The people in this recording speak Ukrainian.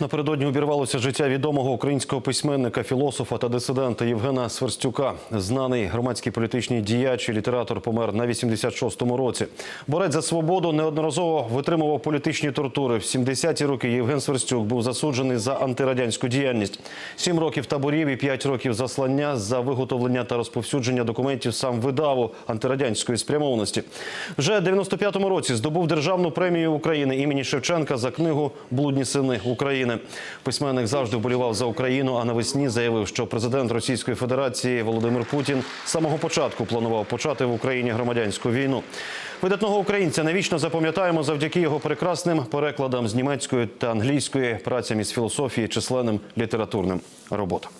Напередодні обірвалося життя відомого українського письменника, філософа та дисидента Євгена Сверстюка. Знаний громадський політичний діяч і літератор помер на 86-му році. Борець за свободу неодноразово витримував політичні тортури. В 70-ті роки Євген Сверстюк був засуджений за антирадянську діяльність. Сім років таборів і п'ять років заслання за виготовлення та розповсюдження документів сам видаву антирадянської спрямованості. Вже в 95-му році здобув державну премію України імені Шевченка за книгу Блудні сини України. Письменник завжди вболівав за Україну. А навесні заявив, що президент Російської Федерації Володимир Путін з самого початку планував почати в Україні громадянську війну. Видатного українця навічно запам'ятаємо завдяки його прекрасним перекладам з німецької та англійської працям із філософії, численним літературним роботам.